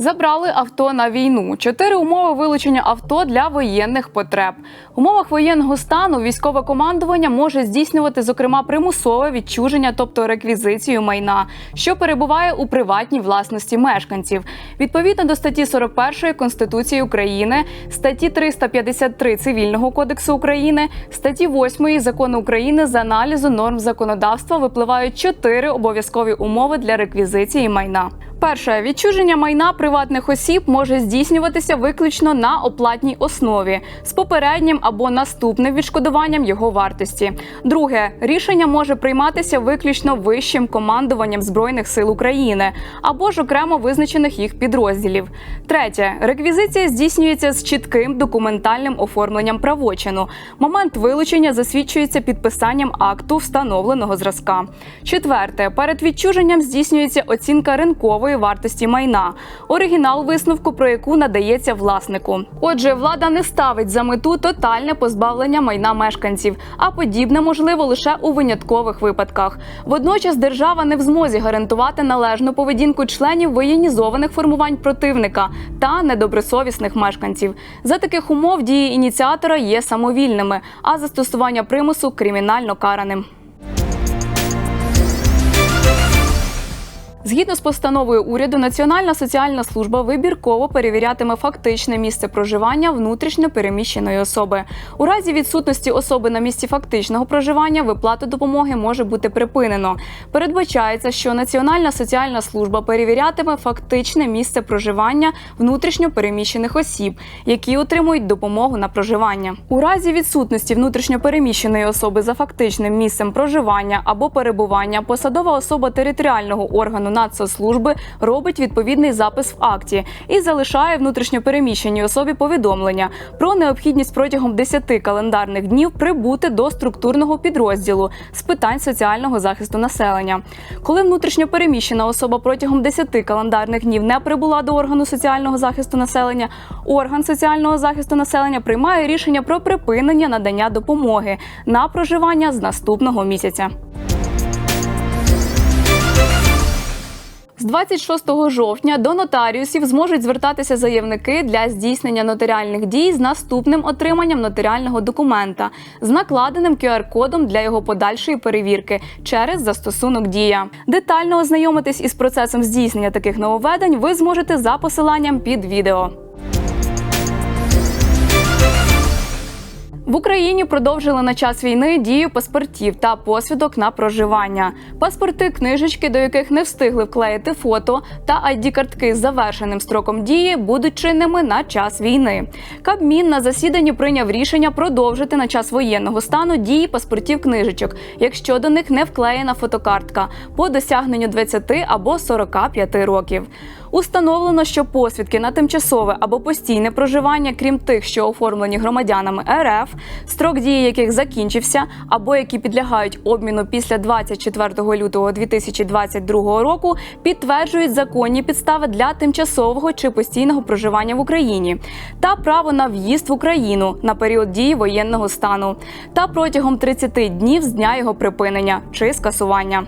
Забрали авто на війну. Чотири умови вилучення авто для воєнних потреб. В умовах воєнного стану військове командування може здійснювати, зокрема, примусове відчуження, тобто реквізицію майна, що перебуває у приватній власності мешканців. Відповідно до статті 41 Конституції України, статті 353 Цивільного кодексу України, статті 8 закону України з аналізу норм законодавства випливають чотири обов'язкові умови для реквізиції майна. Перше відчуження майна приватних осіб може здійснюватися виключно на оплатній основі з попереднім або наступним відшкодуванням його вартості. Друге рішення може прийматися виключно вищим командуванням збройних сил України або ж окремо визначених їх підрозділів. Третє реквізиція здійснюється з чітким документальним оформленням правочину. Момент вилучення засвідчується підписанням акту встановленого зразка. Четверте перед відчуженням здійснюється оцінка ринкової вартості майна, оригінал висновку про яку надається власнику. Отже, влада не ставить за мету тотальне позбавлення майна мешканців, а подібне можливо лише у виняткових випадках. Водночас держава не в змозі гарантувати належну поведінку членів воєнізованих формувань противника та недобросовісних мешканців. За таких умов дії ініціатора є самовільними, а застосування примусу кримінально караним. Згідно з постановою уряду, Національна соціальна служба вибірково перевірятиме фактичне місце проживання внутрішньо переміщеної особи. У разі відсутності особи на місці фактичного проживання виплату допомоги може бути припинено. Передбачається, що Національна соціальна служба перевірятиме фактичне місце проживання внутрішньо переміщених осіб, які отримують допомогу на проживання. У разі відсутності внутрішньо переміщеної особи за фактичним місцем проживання або перебування посадова особа територіального органу Нацсоцслужби робить відповідний запис в акті і залишає внутрішньопереміщеній особі повідомлення про необхідність протягом 10 календарних днів прибути до структурного підрозділу з питань соціального захисту населення. Коли внутрішньопереміщена особа протягом 10 календарних днів не прибула до органу соціального захисту населення, орган соціального захисту населення приймає рішення про припинення надання допомоги на проживання з наступного місяця. З 26 жовтня до нотаріусів зможуть звертатися заявники для здійснення нотаріальних дій з наступним отриманням нотаріального документа з накладеним QR-кодом для його подальшої перевірки через застосунок Дія. Детально ознайомитись із процесом здійснення таких нововведень ви зможете за посиланням під відео. В Україні продовжили на час війни дію паспортів та посвідок на проживання. Паспорти, книжечки, до яких не встигли вклеїти фото, та id картки з завершеним строком дії будуть чинними на час війни. Кабмін на засіданні прийняв рішення продовжити на час воєнного стану дії паспортів книжечок, якщо до них не вклеєна фотокартка по досягненню 20 або 45 років. Установлено, що посвідки на тимчасове або постійне проживання, крім тих, що оформлені громадянами РФ, строк дії яких закінчився, або які підлягають обміну після 24 лютого 2022 року, підтверджують законні підстави для тимчасового чи постійного проживання в Україні та право на в'їзд в Україну на період дії воєнного стану та протягом 30 днів з дня його припинення чи скасування.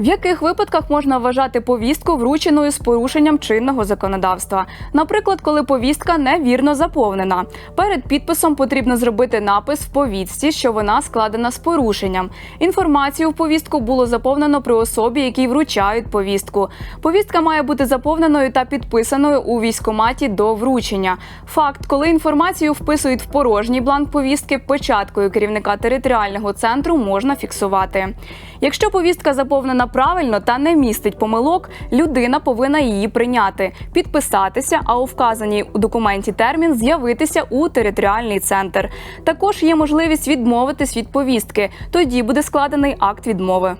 В яких випадках можна вважати повістку врученою з порушенням чинного законодавства? Наприклад, коли повістка невірно заповнена. Перед підписом потрібно зробити напис в повістці, що вона складена з порушенням. Інформацію в повістку було заповнено при особі, якій вручають повістку. Повістка має бути заповненою та підписаною у військкоматі до вручення. Факт, коли інформацію вписують в порожній бланк повістки, початкою керівника територіального центру можна фіксувати. Якщо повістка заповнена правильно та не містить помилок, людина повинна її прийняти, підписатися, а у вказаній у документі термін з'явитися у територіальний центр. Також є можливість відмовитись від повістки. Тоді буде складений акт відмови.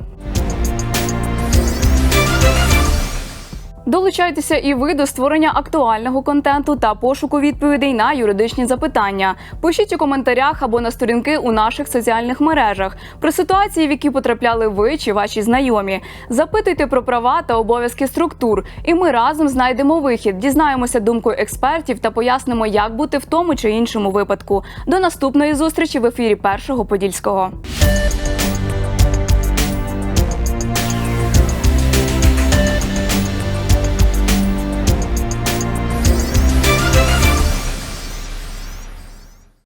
Долучайтеся і ви до створення актуального контенту та пошуку відповідей на юридичні запитання. Пишіть у коментарях або на сторінки у наших соціальних мережах про ситуації, в які потрапляли ви чи ваші знайомі. Запитуйте про права та обов'язки структур, і ми разом знайдемо вихід, дізнаємося думку експертів та пояснимо, як бути в тому чи іншому випадку. До наступної зустрічі в ефірі першого подільського.